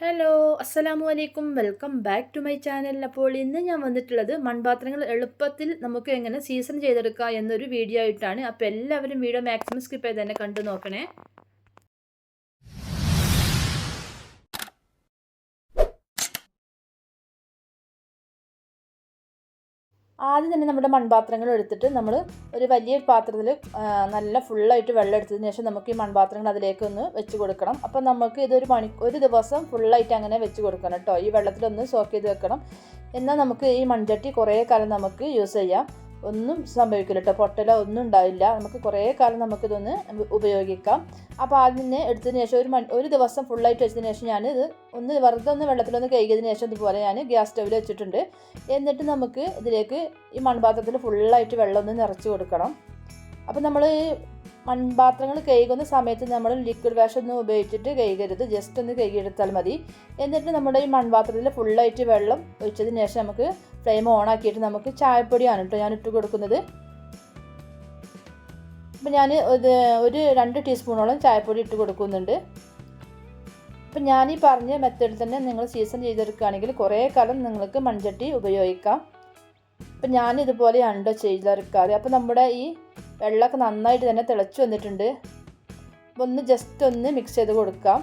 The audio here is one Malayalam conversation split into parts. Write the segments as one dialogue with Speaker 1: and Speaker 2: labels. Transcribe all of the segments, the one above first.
Speaker 1: ഹലോ അസ്സലാമു അലൈക്കും welcome back to my channel അപ്പോൾ ഇന്ന് ഞാൻ വന്നിട്ടുള്ളത് മൺപാത്രങ്ങൾ എളുപ്പത്തിൽ നമുക്ക് എങ്ങനെ സീസൺ ചെയ്തെടുക്കാം എന്നൊരു വീഡിയോ ആയിട്ടാണ്. അപ്പോൾ എല്ലാവരും വീഡിയോ മാക്സിമം സ്കിപ്പ് ചെയ്ത് തന്നെ കണ്ടു നോക്കണേ. ആദ്യം തന്നെ നമ്മുടെ മൺപാത്രങ്ങൾ എടുത്തിട്ട് നമ്മൾ ഒരു വലിയ പാത്രത്തിൽ നല്ല ഫുള്ളായിട്ട് വെള്ളം എടുത്തതിന് ശേഷം നമുക്ക് ഈ മൺപാത്രങ്ങൾ അതിലേക്ക് ഒന്ന് വെച്ച് കൊടുക്കണം. അപ്പം നമുക്ക് ഇതൊരു മണി ഒരു ദിവസം ഫുള്ളായിട്ട് അങ്ങനെ വെച്ച് കൊടുക്കണം കേട്ടോ. ഈ വെള്ളത്തിലൊന്ന് സോക്ക് ചെയ്ത് വെക്കണം. എന്നാൽ നമുക്ക് ഈ മൺചട്ടി കുറേ കാലം നമുക്ക് യൂസ് ചെയ്യാം. ഒന്നും സംഭവിക്കില്ല കേട്ടോ പൊട്ടലോ ഒന്നും ഉണ്ടാവില്ല. നമുക്ക് കുറേ കാലം നമുക്കിതൊന്ന് ഉപയോഗിക്കാം. അപ്പോൾ അതിനെ എടുത്തതിന് ശേഷം ഒരു മൺ ഒരു ദിവസം ഫുള്ളായിട്ട് വെച്ചതിന് ശേഷം ഞാൻ ഇത് ഒന്ന് വെറുതെ ഒന്ന് വെള്ളത്തിലൊന്ന് കഴുകിയതിന് ശേഷം ഇതുപോലെ ഞാൻ ഗ്യാസ് സ്റ്റവിൽ വെച്ചിട്ടുണ്ട്. എന്നിട്ട് നമുക്ക് ഇതിലേക്ക് ഈ മൺപാത്രത്തിൽ ഫുള്ളായിട്ട് വെള്ളം ഒന്ന് നിറച്ച് കൊടുക്കണം. അപ്പോൾ നമ്മൾ മൺപാത്രങ്ങൾ കഴുകുന്ന സമയത്ത് നമ്മൾ ലിക്വിഡ് വാഷ് ഒന്നും ഉപയോഗിച്ചിട്ട് കഴുകരുത്. ജസ്റ്റ് ഒന്ന് കഴുകിയെടുത്താൽ മതി. എന്നിട്ട് നമ്മുടെ ഈ മൺപാത്രത്തിൽ ഫുള്ളായിട്ട് വെള്ളം ഒഴിച്ചതിന് ശേഷം നമുക്ക് ഫ്ലെയിം ഓൺ ആക്കിയിട്ട് നമുക്ക് ചായപ്പൊടിയാണ് കേട്ടോ ഞാൻ ഇട്ട് കൊടുക്കുന്നത്. അപ്പം ഞാൻ ഒരു രണ്ട് ടീസ്പൂണോളം ചായപ്പൊടി ഇട്ട് കൊടുക്കുന്നുണ്ട്. അപ്പം ഞാൻ ഈ പറഞ്ഞ മെത്തേഡിൽ തന്നെ നിങ്ങൾ സീസൺ ചെയ്തെടുക്കുകയാണെങ്കിൽ കുറേ കാലം നിങ്ങൾക്ക് മൺചട്ടി ഉപയോഗിക്കാം. അപ്പം ഞാൻ ഇതുപോലെയാണ് കേട്ടോ ചെയ്തെടുക്കാറ്. അപ്പം നമ്മുടെ ഈ വെള്ളമൊക്കെ നന്നായിട്ട് തന്നെ തിളച്ച് വന്നിട്ടുണ്ട്. അപ്പം ഒന്ന് ജസ്റ്റ് ഒന്ന് മിക്സ് ചെയ്ത് കൊടുക്കാം.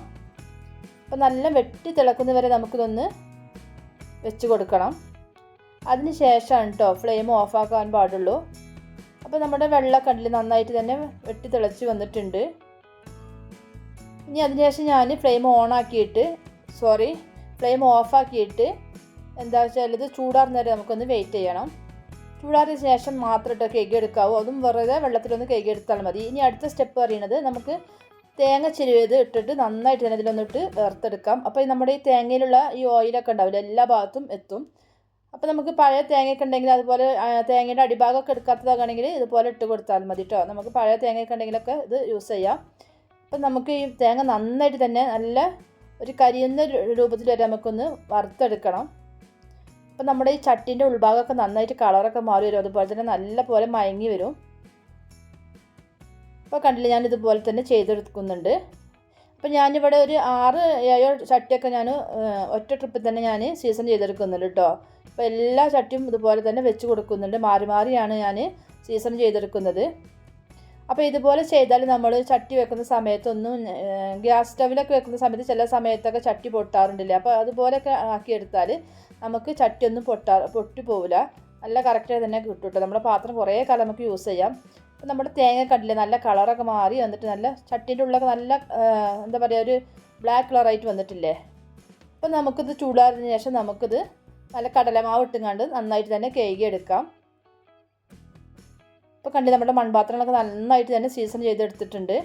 Speaker 1: അപ്പം നല്ല വെട്ടി തിളക്കുന്നവരെ നമുക്കിതൊന്ന് വെച്ച് കൊടുക്കണം. അതിന് ശേഷമാണ് കേട്ടോ ഫ്ലെയിം ഓഫാക്കാൻ പാടുള്ളൂ. അപ്പോൾ നമ്മുടെ വെള്ള കണ്ടിൽ നന്നായിട്ട് തന്നെ വെട്ടി തിളച്ച് വന്നിട്ടുണ്ട്. ഇനി അതിനുശേഷം ഞാൻ ഫ്ലെയിം ഓൺ ആക്കിയിട്ട് സോറി ഫ്ലെയിം ഓഫാക്കിയിട്ട് എന്താ വെച്ചാൽ ഇത് ചൂടാറുന്ന വരെ നമുക്കൊന്ന് വെയിറ്റ് ചെയ്യണം. ചൂടാറിയ ശേഷം മാത്രം ഇട്ട് കേക്ക് എടുക്കാവൂ. അതും വെറുതെ വെള്ളത്തിലൊന്ന് കേക്ക് എടുത്താൽ മതി. ഇനി അടുത്ത സ്റ്റെപ്പ് പറയുന്നത് നമുക്ക് തേങ്ങ ചെരുവേത് ഇട്ടിട്ട് നന്നായിട്ട് തന്നെ ഇതിലൊന്നിട്ട് വേർത്തെടുക്കാം അപ്പോൾ നമ്മുടെ ഈ തേങ്ങയിലുള്ള ഈ ഓയിലൊക്കെ ഉണ്ടാവില്ല എല്ലാ ഭാഗത്തും എത്തും. അപ്പോൾ നമുക്ക് പഴയ തേങ്ങയൊക്കെ ഉണ്ടെങ്കിൽ അതുപോലെ തേങ്ങയുടെ അടിഭാഗമൊക്കെ എടുക്കാത്തതാണെങ്കിൽ ഇതുപോലെ ഇട്ട് കൊടുത്താൽ മതി കേട്ടോ നമുക്ക് പഴയ തേങ്ങയൊക്കെ ഉണ്ടെങ്കിലൊക്കെ ഇത് യൂസ് ചെയ്യാം. അപ്പം നമുക്ക് ഈ തേങ്ങ നന്നായിട്ട് തന്നെ നല്ല ഒരു കരിയുന്ന രൂപത്തിൽ വരെ നമുക്കൊന്ന് വറുത്തെടുക്കണം. അപ്പം നമ്മുടെ ഈ ചട്ടിന്റെ ഉൾഭാഗമൊക്കെ നന്നായിട്ട് കളറൊക്കെ മാറി വരും. അതുപോലെ തന്നെ നല്ല പോലെ മയങ്ങി വരും. അപ്പോൾ കണ്ടില്ല ഞാൻ ഇതുപോലെ തന്നെ ചെയ്തെടുക്കുന്നുണ്ട്. അപ്പം ഞാനിവിടെ ഒരു ആറ് ഏഴോ ചട്ടിയൊക്കെ ഞാൻ ഒറ്റ ട്രിപ്പിൽ തന്നെ ഞാൻ സീസൺ ചെയ്തെടുക്കുന്നുണ്ട് കേട്ടോ അപ്പോൾ എല്ലാ ചട്ടിയും ഇതുപോലെ തന്നെ വെച്ച് കൊടുക്കുന്നുണ്ട്. മാറി മാറിയാണ് ഞാൻ സീസൺ ചെയ്തെടുക്കുന്നത്. അപ്പോൾ ഇതുപോലെ ചെയ്താൽ നമ്മൾ ചട്ടി വെക്കുന്ന സമയത്തൊന്നും ഗ്യാസ് സ്റ്റവിലൊക്കെ വെക്കുന്ന സമയത്ത് ചില സമയത്തൊക്കെ ചട്ടി പൊട്ടാറുണ്ടല്ലേ? അപ്പോൾ അതുപോലെയൊക്കെ ആക്കിയെടുത്താൽ നമുക്ക് ചട്ടിയൊന്നും പൊട്ടാ പൊട്ടി പോവില്ല. നല്ല കറക്റ്റായി തന്നെ കിട്ടും കേട്ടോ നമ്മുടെ പാത്രം കുറേ കാലം നമുക്ക് യൂസ് ചെയ്യാം. അപ്പോൾ നമ്മുടെ തേങ്ങ കണ്ടില്ലേ? നല്ല കളറൊക്കെ മാറി വന്നിട്ട് നല്ല ചട്ടീന്റെ ഉള്ളൊക്കെ നല്ല എന്താ പറയുക ഒരു ബ്ലാക്ക് കളറായിട്ട് വന്നിട്ടില്ലേ? അപ്പോൾ നമുക്കിത് ചൂടാറിന് ശേഷം നമുക്കിത് നല്ല കടലമാവ് ഇട്ടുകൊണ്ട് നന്നായിട്ട് തന്നെ കേകി എടുക്കാം ഇപ്പോൾ കണ്ടി നമ്മുടെ മൺപാത്രങ്ങളൊക്കെ നന്നായിട്ട് തന്നെ സീസൺ ചെയ്തെടുത്തിട്ടുണ്ട്.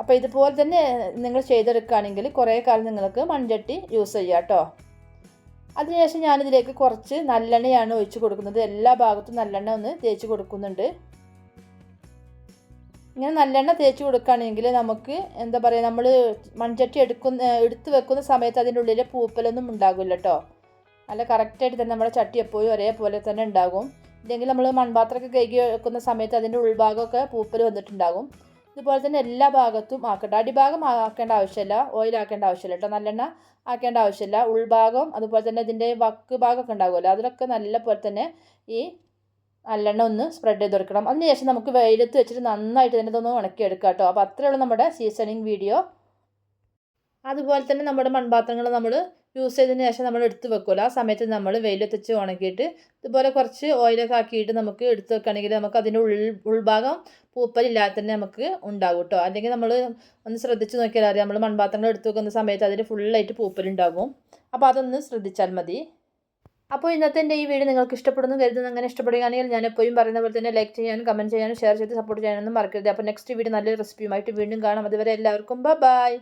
Speaker 1: അപ്പോൾ ഇതുപോലെ തന്നെ നിങ്ങൾ ചെയ്തെടുക്കുകയാണെങ്കിൽ കുറേ കാലം നിങ്ങൾക്ക് മൺചട്ടി യൂസ് ചെയ്യാം കേട്ടോ. അതിനുശേഷം ഞാനിതിലേക്ക് കുറച്ച് നല്ലെണ്ണയാണ് ഒഴിച്ചു കൊടുക്കുന്നത്. എല്ലാ ഭാഗത്തും നല്ലെണ്ണ ഒന്ന് തേച്ച് കൊടുക്കുന്നുണ്ട്. ഇങ്ങനെ നല്ലെണ്ണ തേച്ച് കൊടുക്കുകയാണെങ്കിൽ നമുക്ക് എന്താ പറയുക നമ്മൾ മൺചട്ടി എടുക്കുന്ന എടുത്ത് വെക്കുന്ന സമയത്ത് അതിന്റെ ഉള്ളിൽ പൂപ്പലൊന്നും ഉണ്ടാകില്ല കേട്ടോ. നല്ല കറക്റ്റായിട്ട് തന്നെ നമ്മുടെ ചട്ടി എപ്പോഴും ഒരേപോലെ തന്നെ ഉണ്ടാകും. ഇല്ലെങ്കിൽ നമ്മൾ മൺപാത്രമൊക്കെ കഴുകി വെക്കുന്ന സമയത്ത് അതിന്റെ ഉൾഭാഗമൊക്കെ പൂപ്പൽ വന്നിട്ടുണ്ടാകും. ഇതുപോലെ തന്നെ എല്ലാ ഭാഗത്തും ആക്കണ്ട. അടിഭാഗം ആക്കേണ്ട ആവശ്യമില്ല. ഓയിൽ ആക്കേണ്ട ആവശ്യമില്ല കേട്ടോ. നല്ലെണ്ണ ആക്കേണ്ട ആവശ്യമില്ല. ഉൾഭാഗം അതുപോലെ തന്നെ ഇതിന്റെ വക്ക് ഭാഗമൊക്കെ ഉണ്ടാകുമല്ലോ. അതിലൊക്കെ നല്ല പോലെ തന്നെ ഈ നല്ലെണ്ണ ഒന്ന് സ്പ്രെഡ് ചെയ്ത് കൊടുക്കണം. അതിനുശേഷം നമുക്ക് വെയിലത്ത് വെച്ചിട്ട് നന്നായിട്ട് തന്നെ ഇതൊന്ന് ഉണക്കിയെടുക്കാം കേട്ടോ. അപ്പോൾ അത്രയുള്ള നമ്മുടെ സീസണിങ് വീഡിയോ അതുപോലെ തന്നെ നമ്മുടെ മൺപാത്രങ്ങൾ നമ്മൾ യൂസ് ചെയ്തതിന് ശേഷം നമ്മൾ എടുത്ത് വെക്കുമല്ലോ ആ സമയത്ത് നമ്മൾ വെയിലത്ത് ഉണക്കിയിട്ട് ഇതുപോലെ കുറച്ച് ഓയിലൊക്കെ ആക്കിയിട്ട് നമുക്ക് എടുത്ത് വെക്കുകയാണെങ്കിൽ നമുക്ക് അതിന്റെ ഉൾ ഉൾഭാഗം പൂപ്പലില്ലാതെ തന്നെ നമുക്ക് ഉണ്ടാകും കേട്ടോ അല്ലെങ്കിൽ നമ്മൾ ഒന്ന് ശ്രദ്ധിച്ച് നോക്കിയാൽ അറിയാം. നമ്മൾ മൺപാത്രങ്ങൾ എടുത്ത് വെക്കുന്ന സമയത്ത് അതിൽ ഫുള്ളായിട്ട് പൂപ്പലുണ്ടാകും. അപ്പോൾ അതൊന്ന് ശ്രദ്ധിച്ചാൽ മതി. അപ്പോൾ ഇന്നത്തെ എന്റെ ഈ വീഡിയോ നിങ്ങൾക്ക് ഇഷ്ടപ്പെടുന്നു കരുതുന്നു. അങ്ങനെ ഇഷ്ടപ്പെടുകയാണെങ്കിൽ ഞാൻ എപ്പോഴും പറയുന്ന പോലെ തന്നെ ലൈക്ക് ചെയ്യാനും കമന്റ് ചെയ്യാനും ഷെയർ ചെയ്ത് സപ്പോർട്ട് ചെയ്യാനൊന്നും മറക്കരുത്. അപ്പോൾ നെക്സ്റ്റ് വീഡിയോ നല്ലൊരു റെസിപ്പിയുമായിട്ട് വീണ്ടും കാണാം. അതുവരെ എല്ലാവർക്കും ബൈ